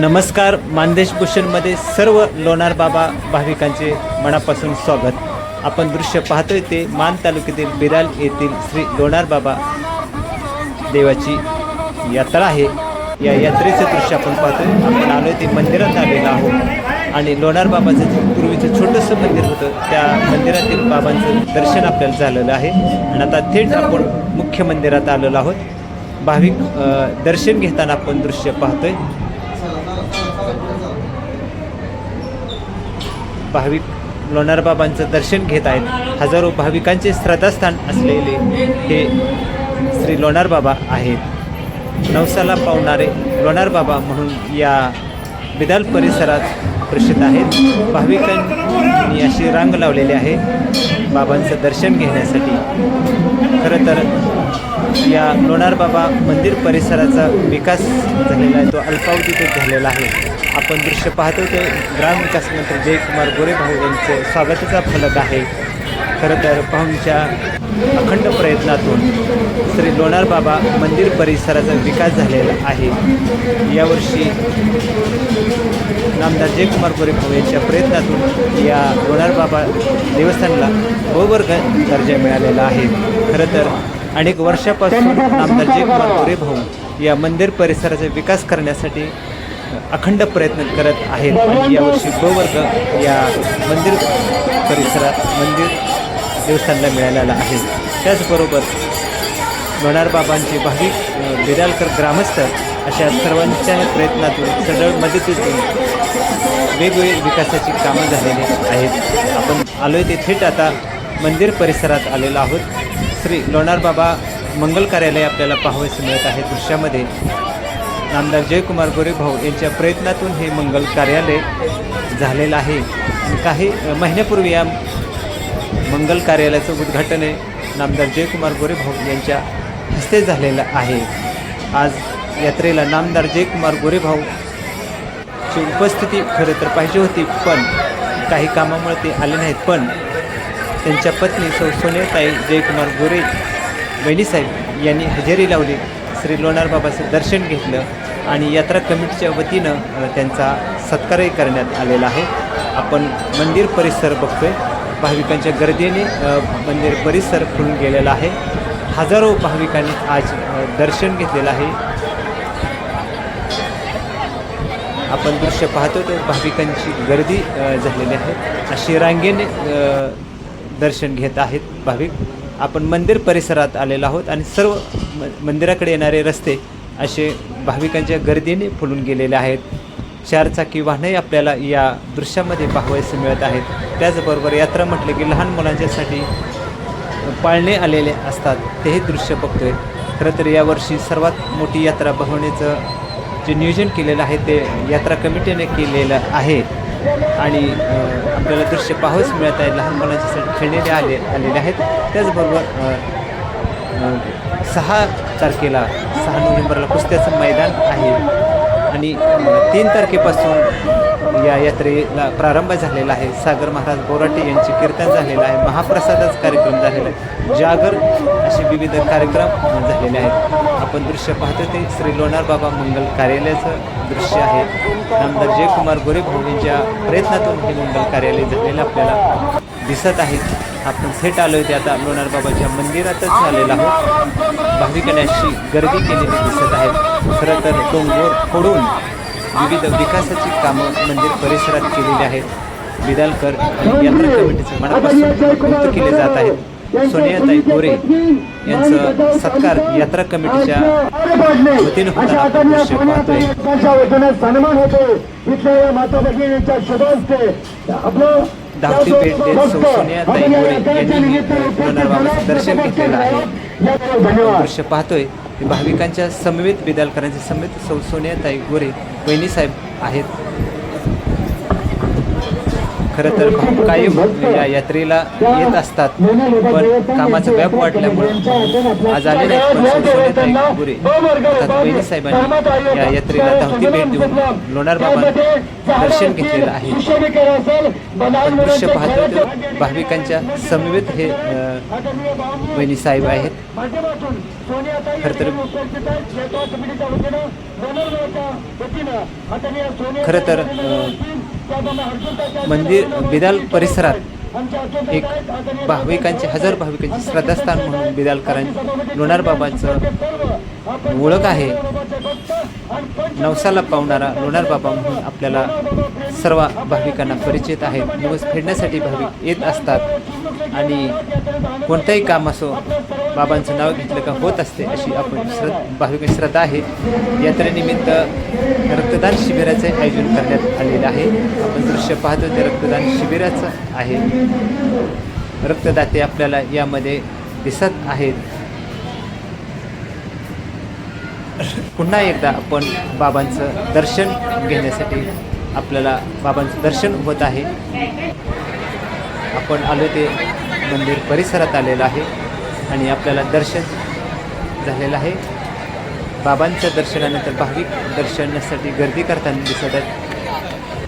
नमस्कार मानदेश भूषणमध्ये सर्व लोणार बाबा भाविकांचे मनापासून स्वागत. आपण दृश्य पाहतोय ते मान तालुक्यातील बिराल येथील श्री लोणार बाबा देवाची यात्रा आहे. या यात्रेचं दृश्य आपण पाहतोय. आपण आलोय ते मंदिरात आलेलो आहोत. आणि लोणार बाबाचं जे पूर्वीचं छोटंसं मंदिर होतं त्या मंदिरातील बाबांचं दर्शन आपल्याला झालेलं आहे. आणि आता थेट आपण मुख्य मंदिरात आलेलो आहोत. भाविक दर्शन घेताना आपण दृश्य पाहतोय. भाविक लोणार बाबांचं दर्शन घेत आहेत. हजारो भाविकांचे श्रद्धास्थान असलेले हे श्री लोणारबाबा आहेत. नवसाला पावणारे लोणार बाबा म्हणून या बिदाल परिसरात प्रसिद्ध आहेत. भाविकांनी अशी रांग लावलेली आहे बाबांचं दर्शन घेण्यासाठी. खरं तर या लोणारबाबा मंदिर परिसराचा विकास झालेला आहे तो अल्पावधीतच झालेला आहे. आपण दृश्य पाहतो ते ग्रामविकास मंत्री जयकुमार गोरे भाऊ यांचं स्वागताचा फलक आहे. खरं तर पाहुणच्या अखंड प्रयत्नातून श्री लोणार बाबा मंदिर परिसराचा विकास झालेला आहे. यावर्षी नामदार जयकुमार गोरे भाऊ यांच्या प्रयत्नातून या लोणार बाबा देवस्थानला गोवर्ग दर्जा मिळालेला आहे. खरं तर अनेक वर्षापासून नामदार जयकुमार गोरे भाऊ या मंदिर परिसराचा विकास करण्यासाठी अखंड प्रयत्न करत आहेत. आणि यावर्षी गोवर्ग या मंदिर परिसरात मंदिर देवस्थानला मिळालेला आहे. त्याचबरोबर लोणार बाबांचे भाविक बिरालकर ग्रामस्थ अशा सर्वांच्या प्रयत्नातून सडळ मदतीतून वेगवेगळी विकासाची कामं झालेली आहेत. आपण आलोय ते थेट आता मंदिर परिसरात आलेलो आहोत. श्री लोणार बाबा मंगल कार्यालय आपल्याला पाहावयास मिळत आहे. दृश्यामध्ये नामदार जयकुमार गोरे भाऊ यांच्या प्रयत्नातून हे मंगल कार्यालय झालेलं आहे. काही महिन्यापूर्वी या मंगल कार्यालयाचं उद्घाटन नामदार जयकुमार गोरे भाऊ यांच्या हस्ते झालेलं आहे. आज यात्रेला नामदार जयकुमार गोरे भाऊ ची उपस्थिती खरं तर पाहिजे होती पण काही कामामुळे ते आले नाहीत. पण त्यांच्या पत्नी सौ सोनेताई जयकुमार गोरे वहिनीसाहेब यांनी हजेरी लावली. श्री लोणार बाबाचं दर्शन घेतलं आणि यात्रा कमिटीच्या वतीनं त्यांचा सत्कारही करण्यात आलेला आहे. आपण मंदिर परिसर बघतोय. भाविकांच्या गर्दीने मंदिर परिसर फुलून गेलेला आहे. हजारो भाविकांनी आज दर्शन घेतलेलं आहे. आपण दृश्य पाहतो तर भाविकांची गर्दी झालेली आहे. अशी रांगेने दर्शन घेत आहेत भाविक. आपण मंदिर परिसरात आलेलो आहोत आणि सर्व म मंदिराकडे येणारे रस्ते असे भाविकांच्या गर्दीने फुलून गेलेले आहेत. चारचाकी वाहनही आपल्याला या दृश्यामध्ये पाहावयास मिळत आहेत. त्याचबरोबर यात्रा म्हटलं की लहान मुलांच्यासाठी पाळणे आलेले असतात. तेही दृश्य बघतोय. खरं तर यावर्षी सर्वात मोठी यात्रा बघवण्याचं जे नियोजन केलेलं आहे ते यात्रा कमिटीने केलेलं आहे. आणि आपल्याला दृश्य पाहावंच मिळत आहे. लहान मुलांच्यासाठी खेळलेले आले आलेले आहेत. त्याचबरोबर सहा तारखेला सहा नोव्हेंबरला कुस्त्याचं मैदान आहे. आणि तीन तारखेपासून या यात्रेला प्रारंभ झालेला आहे. सागर महाराज बोराटे यांचे कीर्तन झालेलं आहे. महाप्रसादाचा कार्यक्रम झालेला आहे. जागर असे विविध कार्यक्रम झालेले आहेत. आपण दृश्य पाहतो ते श्री लोणार बाबा मंगल कार्यालयाचं दृश्य आहे. नामदार जयकुमार गोरे भाऊ यांच्या प्रयत्नातून हे मंगल कार्यालय झालेलं आपल्याला दिसत आहे. आपण थेट आलो आहे ते आता लोणार बाबाच्या मंदिरातच झालेला आहोत. भाविकांनी अशी गर्दी केलेली दिसत आहे. खरं तर डोंगर फोडून विविध विकासाची कामं मंदिर परिसरात केलेली आहेत. बिदालकर यात्रा कमिटीचे मनापासून केले जात आहेत. सोनियाताई गोरे यांचं सत्कार यात्रा कमिटीच्या वतीनं होताना वतीने सन्मान धावती भेट देत सोनियाताई गोरे यांनी दर्शन घेतलेलं आहे. दृश्य पाहतोय. भाविकांच्या समवेत बिदालकरांच्या समवेत सौ सोनियाताई गोरे वहिनीसाहेब आहेत. खरं तर भाऊ कायम या यात्रेला येत असतात पण कामाचा व्याप वाढल्यामुळे आज आले नाहीत पण सोन्याताई साहेबांनी या यात्रेला धावती भेट देऊन लोणार बाबांचं दर्शन घेतलेलं आहे. दृश्य पाहतो भाविकांच्या समवेत हे बहिणी साहेब आहेत. खरं तर खरं तर मंदिर बिदाल परिसरात एक भाविकांचे हजार भाविकांचे श्रद्धास्थान म्हणून बिदालकरांचे लोणार बाबांचं ओळख आहे. नवसाला पावणारा लोणार बाबा म्हणून आपल्याला सर्व भाविकांना परिचित आहे दिवस फेडण्यासाठी भाविक येत असतात. आणि कोणतंही काम असो बाबांचं नाव घेतलं का होत असते अशी आपण श्रद्ध भाविक श्रद्धा आहे. यात्रेनिमित्त रक्तदान शिबिराचे आयोजन करण्यात आलेलं आहे. आपण दृश्य पाहतो ते रक्तदान शिबिराचं आहे. रक्तदाते आपल्याला यामध्ये दिसत आहेत. पुन्हा एकदा आपण बाबांचं दर्शन घेण्यासाठी आपल्याला बाबांचं दर्शन होत आहे. आपण आलो ते मंदिर परिसरात आलेलं आहे. आणि आपल्याला दर्शन झालेलं आहे. बाबांच्या दर्शनानंतर भाविक दर्शनासाठी गर्दी करताना दिसत आहेत.